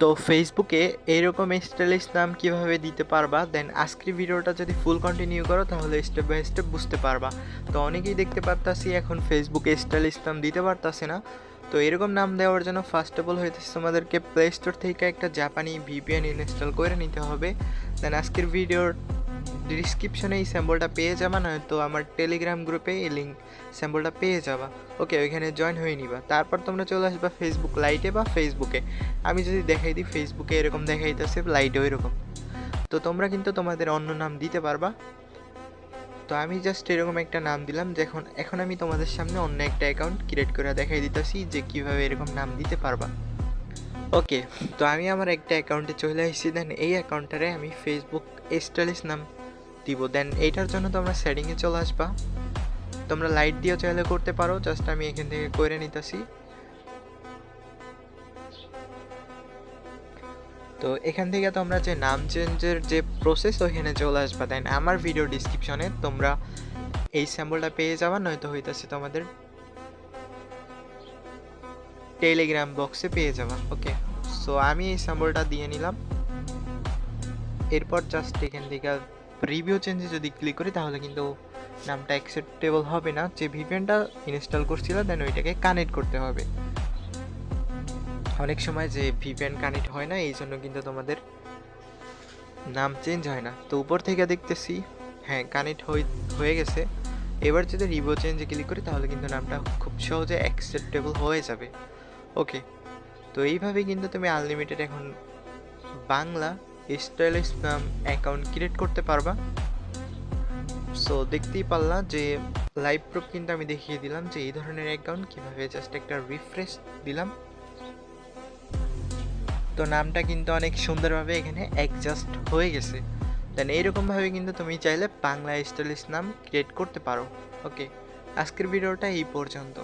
তো ফেসবুকে এইরকম স্টাইলিশ নাম কীভাবে দিতে পারবা? দেন আজকের ভিডিওটা যদি ফুল কন্টিনিউ করো, তাহলে স্টেপ বাই স্টেপ বুঝতে পারবা। তো অনেকেই দেখতে পারতাছি, এখন ফেসবুকে স্টাইলিশ নাম দিতে পারতাছে না। তো এরকম নাম দেওয়ার জন্য ফার্স্ট অফ অল হইতেছে তোমাদেরকে প্লে স্টোর থেকে একটা জাপানি ভিপিএন ইনস্টল করে নিতে হবে। দেন আজকের ভিডিওর ডিসক্রিপশনে এই স্যাম্পলটা পেয়ে যাবা, নয়তো আমার টেলিগ্রাম গ্রুপে এই লিঙ্ক স্যাম্পলটা পেয়ে যাবা। ওকে ওইখানে জয়েন হয়ে নিবা। তারপর তোমরা চলে আসবা ফেসবুক লাইটে বা ফেসবুকে আমি যদি দেখাই দিই ফেসবুকে এরকম দেখাই দেখাইতেছে লাইটেও এরকম। তো তোমরা কিন্তু তোমাদের অন্য নাম দিতে পারবা। তো আমি জাস্ট এরকম একটা নাম দিলাম, যখন, এখন আমি তোমাদের সামনে অন্য একটা অ্যাকাউন্ট ক্রিয়েট করে দেখাই দিতেছি যে কীভাবে এরকম নাম দিতে পারবা। ওকে তো আমি আমার একটা অ্যাকাউন্টে চলে আসছি। দেন এই অ্যাকাউন্টারে আমি ফেসবুক স্টাইলিশ নাম দিব। দেন এইটার জন্য তোমরা সেটিংয়ে চলে আসবা। তোমরা লাইট দিয়েও চাইলে করতে পারো জাস্ট আমি এখান থেকে করে নিতেছি। তো এখান থেকে তোমরা যে নাম চেঞ্জের যে প্রসেস ওইখানে চলে আসবা। দেন আমার ভিডিও ডিসক্রিপশনে তোমরা এই স্যাম্পলটা পেয়ে যাবা, নয়তো হইতাছে তোমাদের টেলিগ্রাম বক্সে পেয়ে যাবা। ওকে সো আমি এই স্যাম্পলটা দিয়ে নিলাম। এরপর জাস্ট এখান থেকে রিভিউ চেঞ্জে যদি ক্লিক করি, তাহলে কিন্তু নামটা অ্যাকসেপ্টেবল হবে না। যে ভিপিএনটা ইনস্টল করছিল দেন ওইটাকে কানেক্ট করতে হবে। অনেক সময় যে ভিপিএন কানেক্ট হয় না, এই জন্য কিন্তু তোমাদের নাম চেঞ্জ হয় না। তো উপর থেকে দেখতেছি হ্যাঁ কানেক্ট হয়ে গেছে। এবার যদি রিভিউ চেঞ্জে ক্লিক করি, তাহলে কিন্তু নামটা খুব সহজে অ্যাকসেপ্টেবল হয়ে যাবে। ওকে তো এইভাবে কিন্তু তুমি আনলিমিটেড এখন বাংলা স্টাইলিশ নাম অ্যাকাউন্ট ক্রিয়েট করতে পারবা। সো দেখতেই পারলা যে লাইভ প্রুফ কিন্তু আমি দেখিয়ে দিলাম যে এই ধরনের অ্যাকাউন্ট কীভাবে জাস্ট একটা রিফ্রেশ দিলাম। তো নামটা কিন্তু অনেক সুন্দরভাবে এখানে অ্যাডজাস্ট হয়ে গেছে। দেন এইরকমভাবে কিন্তু তুমি চাইলে বাংলা স্টাইলিশ নাম ক্রিয়েট করতে পারো। ওকে আজকের ভিডিওটা এই পর্যন্ত।